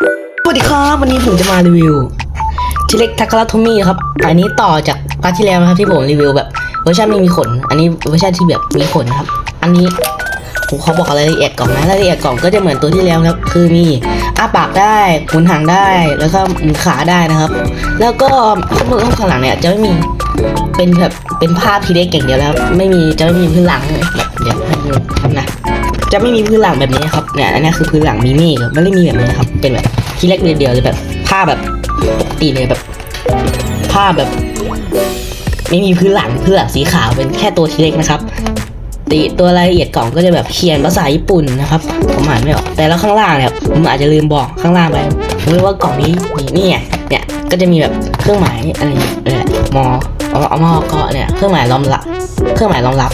สวัสดีครับวันนี้ผมจะมารีวิวทีเล็กทักราโทมี่ครับอันนี้ต่อจากพาร์ทที่แล้วนะครับที่ผมรีวิวแบบเวอร์ชันไม่มีขน อันนี้เวอร์ชันที่แบบมีขนครับ อันนี้ผมเขาบอกรายละเอียดกล่องนะรายละเอียดกล่องก็จะเหมือนตัวที่แล้วนะครับคือมีอ้าปากได้หมุนหางได้แล้วก็หมุนขาได้นะครับ แล้วก็ข้างบนข้างหลังเนี่ยจะไม่มีเป็นแบบเป็นภาพทีเล็กอย่างเดียวแล้วครับไม่มีจะไม่มีพื้นหลังแบบเดี๋ยวให้ดูนะ จะไม่มีพื้นหลังแบบนี้ครับเนี่ยอันนี้คือพื้นหลังมีเมฆไม่ได้มีแบบนี้นะครับ เป็นแบบที่เล็กเดียวๆเลยแบบผ้าแบบปกติเลยแบบผ้าแบบ ไม่มีพื้นหลังพื้นหลังสีขาวเป็นแค่ตัวทีเล็กนะครับตีตัวรายละเอียดกล่องก็จะแบบเขียนภาษาญี่ปุ่นนะครับผมอ่านไม่ออกแต่แล้วข้างล่างเนี่ยผมอาจจะลืมบอกข้างล่างไปผมรู้ว่ากล่องนี้นี่เนี่ไงเนี่ยก็จะมีแบบเครื่องหมายอะไรเนี่ยมอเอาเอามอก็เนี่ยเครื่องหมายรองรับเครื่องหมายรองรับ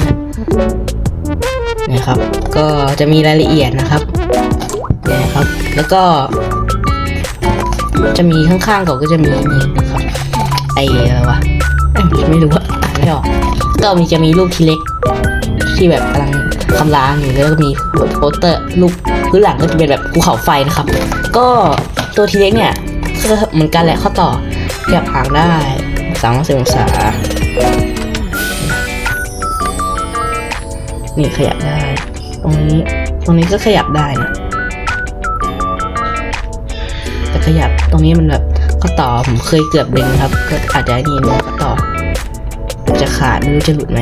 นะครับ ก็จะมีรายละเอียดนะครับนะครับ แล้วก็ จะมีข้างๆก่อนก็จะมีนี่นะครับ ไออะไรวะไม่รู้ว่าอ่านไม่ออกก็มีจะมีรูปทีเล็กที่แบบกำลังคำรามอยู่แล้วก็มีโปสเตอร์รูปพื้นหลังก็จะเป็นแบบภูเขาไฟนะครับ ก็ตัวทีเล็กเนี่ยก็เหมือนกันแหละข้อต่อขยับหางได้สามร้อยสิบองศา นี่ขยับได้ ตรงนี้ ตรงนี้ก็ขยับได้นะแต่ขยับตรงนี้มันแบบข้อต่อผมเคยเกือบดึงครับ ก็อาจจะนี่นะข้อต่อ จะขาดไม่รู้จะหลุดไหม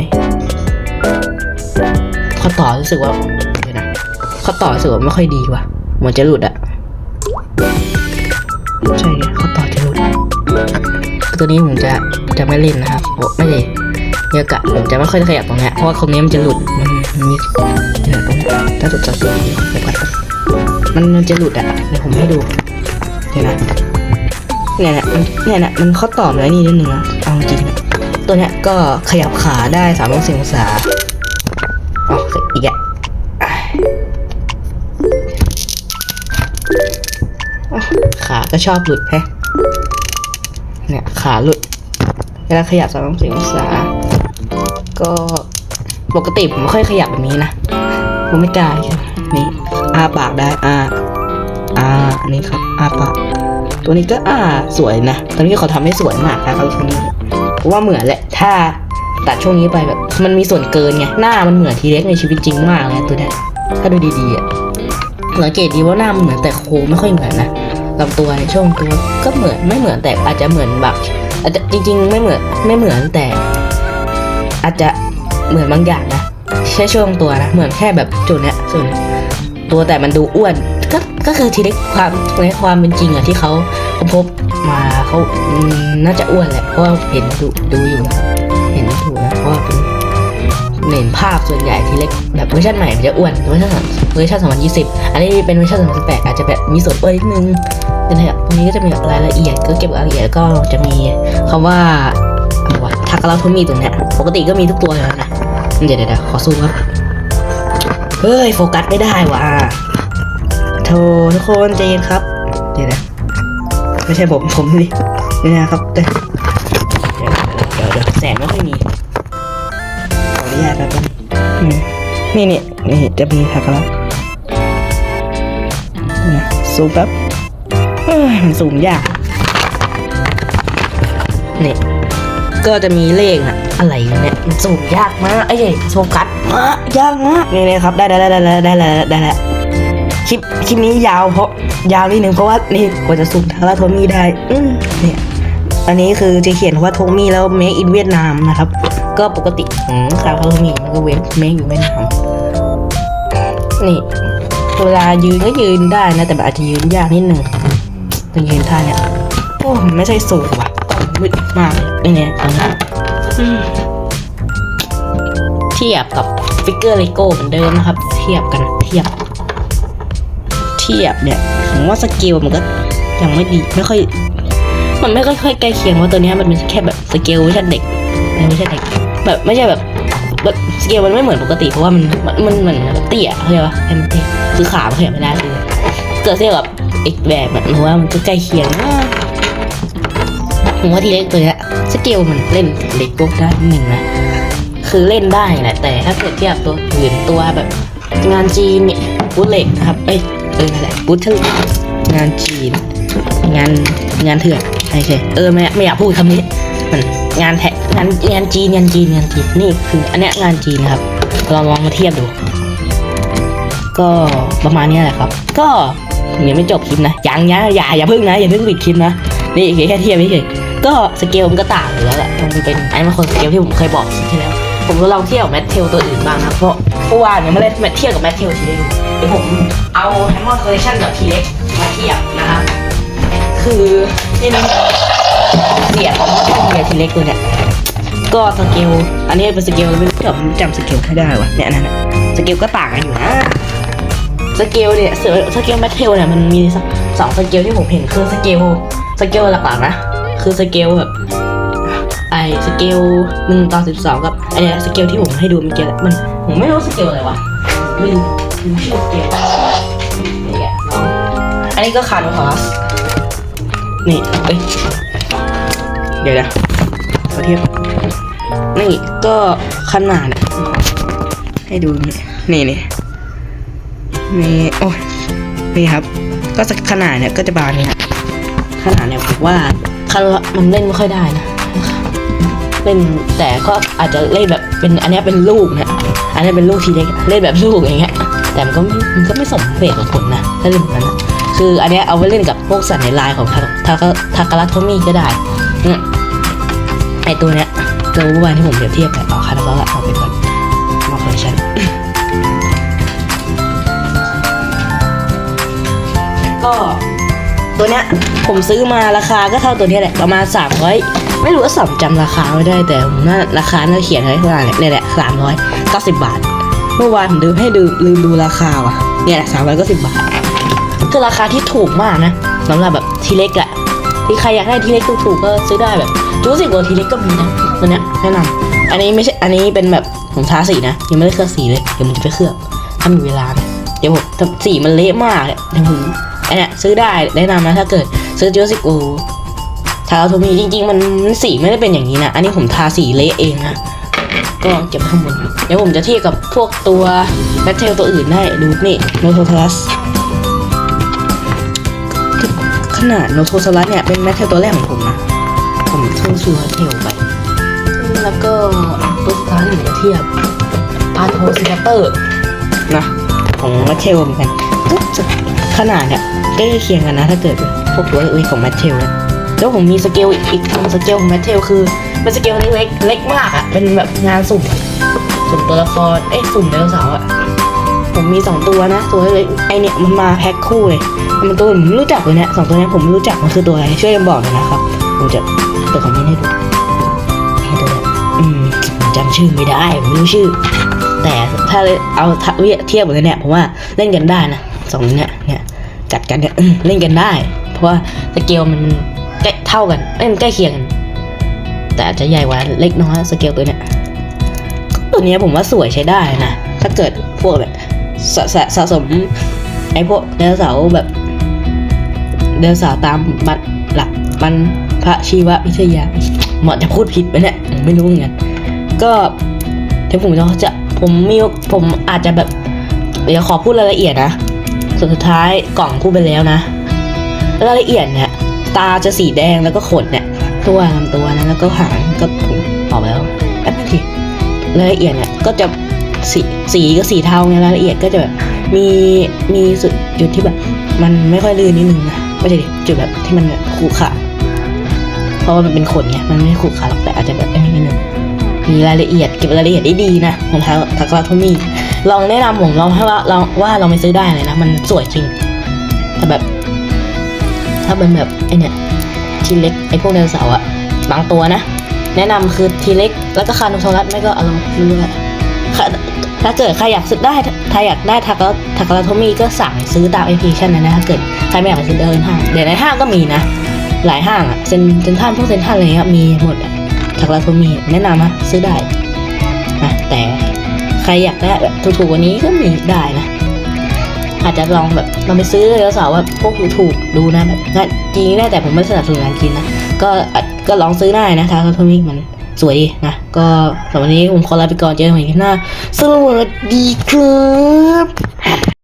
ข้อต่อรู้สึกว่าเดี๋ยวนะข้อต่อรู้สึกว่าไม่ค่อยดีว่ะเหมือนจะหลุดอะใช่ไงข้อต่อจะหลุด ตัวนี้ผมจะจะไม่เล่นนะครับโอ้ไม่เลย เยอกะผมจะไม่ค่อยขยับตรงนี้เพราะว่าตรงนี้มันจะหลุดมันมีเดี๋ยวตรงนี้ถ้าจะจับตัวนี้เดี๋ยวก่อนมันมันจะหลุดอะเดี๋ยวผมให้ดูเดี๋ยวนะเนี่ยแหละมันเนี่ยแหละมันข้อต่อมแล้วนี่นิดนึงนะเอาจริงตัวเนี้ยก็ขยับขาได้สามร้อยสิบองศาอ๋ออีกอะขาก็ชอบหลุดแฮะเนี่ยขาหลุดเวลาขยับสามร้อยสิบองศา ก็ปกติผมไม่ค่อยขยับแบบนี้นะผมไม่กล้าใช่นี่อาปากได้อาอาอันนี้ครับอาปากตัวนี้ก็อาสวยนะตอนนี้เขาทำให้สวยมากนะครับตัวนี้ผมว่าเหมือนแหละถ้าตัดช่วงนี้ไปแบบมันมีส่วนเกินไงหน้ามันเหมือนทีเล็กในชีวิตจริงมากเลยตัวนี้ถ้าดูดีๆอะสังเกตดีว่าหน้ามันเหมือนแต่โคไม่ค่อยเหมือนนะลำตัวในช่วงตัวก็เหมือนไม่เหมือนแต่อาจจะเหมือนแบบอาจจะจริง ๆ ไม่เหมือนไม่เหมือนแต่ อาจจะเหมือนบางอย่างนะแค่ช่วงตัวนะ เหมือนแค่แบบจุดเนี้ยส่วนตัวแต่มันดูอ้วนก็ก็คือทีเล็กความในความเป็นจริงอะที่เขาพบมาเขาน่าจะอ้วนแหละเพราะเห็นดูดูอยู่นะเห็นถูกนะเพราะเป็นเห็นภาพส่วนใหญ่ทีเล็กแบบเวอร์ชันใหม่มันจะอ้วนเวอร์ชันเวอร์ชัน2020อันนี้เป็นเวอร์ชัน2018อาจจะแบบมีส่วนอ้วนนิดนึงเป็นแบบตรงนี้ก็จะมีรายละเอียดก็เก็บรายละเอียดก็จะมีคำว่าอะไรวะ ทากาลาโทมีตรงเนี้ยปกติก็มีทุกตัวอยู่แล้วนะเดี๋ยวเดี๋ยวขอซูมครับเฮ้ยโฟกัสไม่ได้ว่ะโททุกคนใจเย็นครับเดี๋ยวนะไม่ใช่ผมผมดินี่นะครับเดี๋ยวเดี๋ยวเดี๋ยวแสงไม่ค่อยมีขออนุญาตครับนี่นี่นี่จะมีทากาลาซูมแป๊บมันซูมยากนี่ ก็จะมีเลขนะอะไรเนี่ยสูงยากมากไอ้ใหญ่โฟกัสมากยากมากนี่เลยครับได้ได้ได้ได้ได้ได้ได้แล้คลิปคลิปนี้ยาวเพราะยาวนิดนึงเพราะว่านี่กว่าจะสุ่มทางละโทมี่ได้อืมเนี่ยอันนี้คือจะเขียนว่าโทมี่แล้วเมคอินเวียดนามนะครับ ก็ปกติของคาวโทมี่มันก็เวฟเมคอยู่เวียดนามนี่เวลายืนก็ยืนได้นะแต่อาจจะยืนยากนิดหนึ่งต้อยืนท่าเนี่ยโอ้ไม่ใช่สูงว่ะ มืดมากเนี่ยนะอืมเทียบกับฟิกเกอร์เลโก้เหมือนเดิมนะครับ เทียบกันเทียบ เทียบเนี่ยผมว่าสเกลมันก็ยังไม่ดีไม่ค่อย มันไม่ค่อยใกล้เคียงว่าตัวเนี้ยมันเป็นแค่แบบสเกลไม่ใช่เด็กไม่ใช่เด็กแบบไม่ใช่แบบแบบสเกลมันไม่เหมือนปกติเพราะว่ามันมันมันเหมือนเตี้ยเข้าใจปะให้มันเตี้ยคือขามันขยับไม่ได้เลยเกิดเทียบกับอีกแบบแบบผมว่ามันก็ใกล้เคียงมาก ผมว่าทีเล็กตัวเนี้ยสเกลมันเล่นเลโก้ได้หนึ่งนะคือเล่นได้แหละแต่ถ้าเกิดเทียบตัวอื่นตัวแบบ งานจีนเนี่ยบูทเล็กครับเอ้ยเออนั่นแหละบูทเทอร์งานจีน งานงานเถื่อนโอเคเออไม่ไม่อยากพูดคำนี้มันงานแทะงานงานจีนงานจีนงานจีนนี่คืออันเนี้ยงานจีนครับเราลองมาเทียบดู ก็ประมาณนี้แหละครับ ก็ยังไม่จบคลิปนะยังนะอย่าอย่าเพิ่งนะอย่าเพิ่งปิดคลิปนะนี่แค่เทียบเฉย ก็สเกลมันก็ต่างอยู่แล้วแหละมันเป็นไอ้มาคนสเกลที่ผมเคยบอกที่แล้ว ผมก็ลองเที่ยบกับแมทเทลตัวอื่นบ้างนะ เพราะเพราะว่าเนี่ยไม่ได้แมทเทียบกับแมทเทลทีเดียวเดี๋ยวผมเอาแฮมมอนคอลเลคชั่นกับทีเล็กมาเทียบนะครับคือนี่นะเสียของเสียทีเล็กตัวเนี่ยก็สเกลอันนี้เป็นสเกลไม่รู้ผมจำสเกลไม่ได้วะเนี่ยอันนั่นนะสเกลก็ต่างกันอยู่นะสเกลเนี่ยสเกลแมทเทลเนี่ยมันมีสักสองสเกลที่ผมเห็นคือสเกลสเกลหลักๆนะ คือสเกลแบบไอสเกลหนึ่งต่อสิบสองกับไอเนี่ยสเกลที่ผมให้ดูเมื่อกี้มันผมไม่รู้สเกลอะไรวะไม่รู้ลืมชื่อสเกลอันนี้ก็คาร์โนทอสนี่เอ้ยเดี๋ยวนะขอเทียบนี่ก็ขนาดเนี่ยให้ดูนี่นี่นี่นี่โอ้ยนี่ครับ ก็ขนาดเนี่ยก็จะบานเนี่ยขนาดเนี่ยผมว่า คันละมันเล่นไม่ค่อยได้นะเล่นแต่ก็อาจจะเล่นแบบเป็นอันนี้เป็นลูกนะอันนี้เป็นลูกทีเล็กเล่นแบบลูกอย่างเงี้ยแต่มันก็มันก็ไม่สมเหตุผลนะถ้าเล่นแบบนั้นนะคืออันเนี้ยเอาไว้เล่นกับพวกสัตว์ในลายของทาทาทาการาโทมี่ก็ได้อืมไอตัวเนี้ยตัวเมื่อวานที่ผมเปรียบเทียบกับเอาคาราบาเอาไปก่อนมาคอลเลคชัน ตัวเนี้ยผมซื้อมาราคาก็เท่าตัวเนี้ยแหละประมาณ3 0 0ไม่รู้ว่าสมจำราคาไม่ได้แต่ผมน่าราคาน่าเขียนไว้ประมาณเนี่ยแหละสามร้อยเก้าสิบบาท เมื่อวานผมดูให้ดูลืมดูราคาว่ะเนี่ยแหละสามร้อยเก้าสิบบาทคือราคาที่ถูกมากนะสำหรับแบบทีเล็กอะที่ใครอยากได้ทีเล็กถูกๆก็ซื้อได้แบบรู้สึกว่าทีเล็กก็มีนะตัวเนี้ยแนะนำอันนี้ไม่ใช่อันนี้เป็นแบบผมทาสีนะยังไม่ได้เคลือบสีเลยเดี๋ยวมันจะไปเคลือบถ้ามีเวลานะเดี๋ยวผมสีมันเละมากเดี๋ยวผม อันเนี้ยซื้อได้แนะนำนะถ้าเกิดซื้อจูสิกโอทาโทมีจริง ๆ มันสีไม่ได้เป็นอย่างนี้นะ อันนี้ผมทาสีเละเองนะ ก็เก็บไว้ข้างบนเดี๋ยวผมจะเทียบกับพวกตัวแบทเทลตัวอื่นได้ดูนี่โนโททัสขนาดโนโท t ลัสเนี่ยเป็นแบทเทลตัวแรกของผมนะ ผมเพิ่งซื้อแบทเทลไป แล้วก็ตัวสุดท้ายที่ผมจะเทียบอาโทซิเตอร์นะของแบทเทลเหมือนกัน ขนาดเนี่ยใกล้เคียงกันนะ ถ้าเกิดพวกตัวเล็กๆของแมทเทลนะแล้วผมมีสเกลอีกทำสเกลของแมทเทลคือเป็นสเกลเล็กเล็กมากอะเป็นแบบงานสุ่มสุ่มตัวละครเอ้ยสุ่มไดโนเสาร์อะผมมีสองตัวนะ ตัวเล็กไอเนี่ยมันมาแพ็คคู่เลยมันตัวผมรู้จักเลยเนี่ยสองตัวนี้ผมรู้จักมันคือตัวอะไรช่วยกันบอกหน่อยนะครับผมจะเปิดคอมเมนต์ให้ดูให้ตัวเนี้ยอืมจำชื่อไม่ได้ผมไม่รู้ชื่อ แต่ถ้าเอาเทียบกันเนี่ยผมว่าเล่นกันได้นะสองเนี่ยเนี่ย กัดกันเนี่ยเล่นกันได้ เพราะว่าสเกลมันใกล้เท่ากันเอ้ยมันใกล้เคียงกันแต่อาจจะใหญ่กว่าเล็กน้อยสเกลตัวเนี้ยตัวเนี้ยผมว่าสวยใช้ได้นะถ้าเกิดพวกแบบสะสะสะสมไอ้พวกเดลเสาแบบเดลเสาตามบัตรหลักบันพระชีววิทยาเหมาะจะพูดผิดไปเนี่ยผมไม่รู้เหมือนกันก็เดี๋ยวผมจะจะผมมีผมอาจจะแบบเดี๋ยวขอพูดรายละเอียดนะ สุดท้ายกล่องพูดไปแล้วนะรายละเอียดเนี่ยตาจะสีแดงแล้วก็ขนเนี่ยตัวลำตัวนะแล้วก็หางก็ผมออกแล้วแป๊บนึงทีรายละเอียดเนี่ยก็จะสีสีก็สีเทาไงรายละเอียดก็จะแบบมีมีสุดจุดที่แบบ มันไม่ค่อยลื่นนิดนึงนะไม่ใช่ดิจุดแบบที่มันแบบขรุขระเพราะว่ามันเป็นขนไงมันไม่ขรุขระหรอกแต่อาจจะแบบนิดนึง มีรายละเอียดเก็บรายละเอียดได้ดีนะของทาทากราโทมี่ลองแนะนำผมลองให้ว่าเราว่าเราไม่ซื้อได้เลยนะ มันสวยจริง แต่แบบ ถ้าเป็นแบบไอเนี่ยทีเล็กไอพวกไดโนเสาร์อะบางตัวนะ แนะนำคือทีเล็กแล้วก็คานุโทรัสไม่ก็อารมณ์รู้อะค่ะถ้าเกิดใครอยากซื้อได้ถ้าอยากได้ทากราทากราโทมี่ก็สั่งซื้อตามแอปพลิเคชันนะนะถ้าเกิดใครไม่อยากไปซื้อเดินห้างเดี๋ยวในห้างก็มีนะหลายห้างอะเซนเซนท่านพวกเซนท่านอะไรเงี้ยมีหมดอะ ทากราโทมีแนะนำนะซื้อได้นะแต่ใครอยากได้แบบถูกๆกว่านี้ก็มีได้นะ อาจจะลองแบบลองไปซื้อเลยแล้วสาวว่าพวกถูกๆดูนะแบบงานจีนได้แต่ผมไม่สนับสนุนงานจีนนะก็ก็ลองซื้อได้นะทางโทมีมันสวยดีนะ ก็สำหรับวันนี้ผมขอลาไปก่อนเจอกันใหม่คลิปหน้าสวัสดีครับ